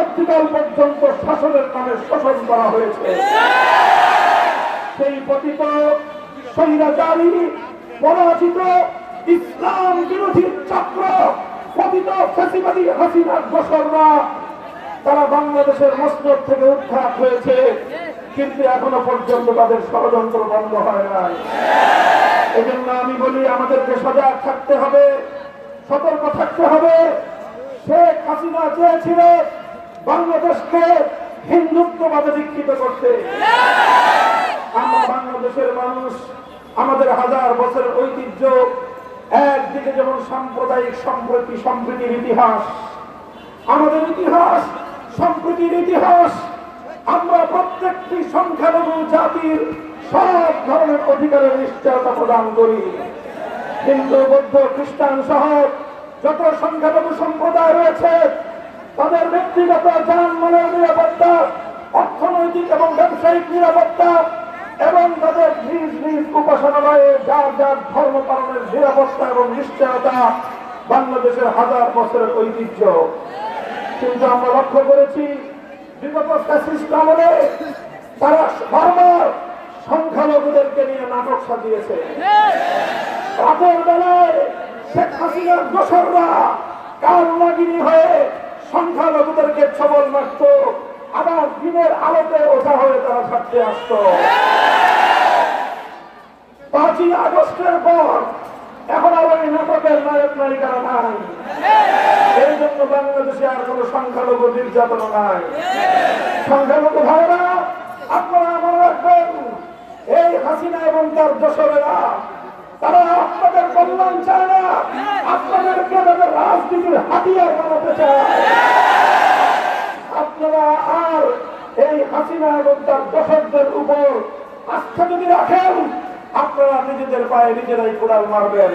পরবর্তীকাল পর্যন্ত শাসনের নামে শোষণ করা হয়েছে। সেই পতিত স্বৈরাচারী, পরাজিত ইসলাম বিরোধী চক্র, পতিত ফেসিবাদী হাসিনার দোসররা, তারা বাংলাদেশের মসনদ থেকে উদ্ধার হয়েছে। কিন্তু এখনও পর্যন্ত তাদের ষড়যন্ত্র বন্ধ হয় নাই। এজন্য আমি বলি, আমাদেরকে সজাগ থাকতে হবে, সতর্ক থাকতে হবে। শেখ হাসিনা চেয়েছিল বাংলাদেশকে হিন্দুত্ববাদে দীক্ষিত করতে। আমরা বাংলাদেশের মানুষ, আমাদের হাজার বছরের ঐতিহ্য, একদিকে যেমন সাম্প্রদায়িক সম্প্রতি, সম্প্রীতির ইতিহাস, আমাদের ইতিহাস, সম্প্রীতির ইতিহাস, আমরা প্রত্যেকটি সংখ্যালঘু জাতির সব ধরনের অধিকারের নিশ্চয়তা প্রদান করি। হিন্দু, বৌদ্ধ, খ্রিস্টান সহ যত সংখ্যালঘু সম্প্রদায় রয়েছে, তাদের ব্যক্তিগত যানমালের নিরাপত্তা, অর্থনৈতিক এবং ব্যবসায়িক নিরাপত্তা, এবং তাদের নিজ নিজ উপাসনালয়ে যার যার ধর্ম পালনের নিরাপত্তা এবং নিশ্চয়তা, বাংলাদেশের হাজার বছরের ঐতিহ্য। কিন্তু আমরা লক্ষ্য করেছি, বিগত ফ্যাসিস্ট আমলে তারা বারবার সংখ্যালঘুদেরকে নিয়ে নাটক সাজিয়েছে। রাতের বেলায় শেখ হাসিনার দোসররা কাল হয়ে সংখ্যালঘুদেরকে ছবল মারত। আবার দিনের আলোতে ওঠা হয়ে তারা ছাড়তে আসতো। পাঁচই আগস্টের পর এখন আর ওই নাটকের নায়ক নায়িকারা নাই। এই জন্য বাংলাদেশে আর কোন সংখ্যালঘু নির্যাতন নাই। সংখ্যালঘু ভাইরা, আপনারা মনে রাখবেন, এই হাসিনা এবং তার দোসরেরা, তারা আপনাদের কল্যাণ চায় না, আপনাদেরকে তাদের রাজনীতির হাতিয়ার বানাতে চায় আপনারা আর এই হাসিনা এবং তার দোসরদের উপর আস্থা যদি রাখেন, আপনারা নিজেদের পায়ে নিজেরাই কোড়াল মারবেন।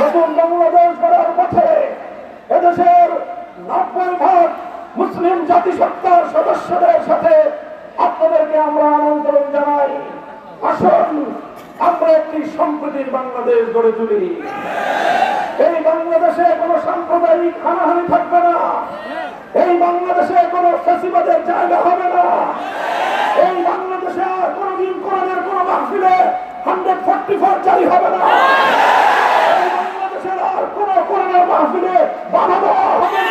নতুন বাংলাদেশ গড়ার পথে এদেশের নব্বই ভাগ মুসলিম জাতিসত্তার সদস্যদের সাথে আপনাদেরকে আমরা আমন্ত্রণ জানাই। আসুন, আমরা একটি সম্প্রীতির বাংলাদেশ গড়ে তুলি। এই বাংলাদেশে কোনো সাম্প্রদায়িক হানাহানি থাকবে না। এই বাংলাদেশে কোনো ফেসিবাদের জায়গা হবে এই বাংলাদেশে আর কোনোদিন কোরআনের কোনো মাহফিলে হান্ড্রেড ফোর্টি ফোর জারি হবে না। বাংলাদেশের আর কোনো কোরআনের মাহফিলে বাধা দেওয়া হবে না।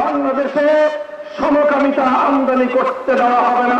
বাংলাদেশে সমকামিতা আমদানি করতে দেওয়া হবে না।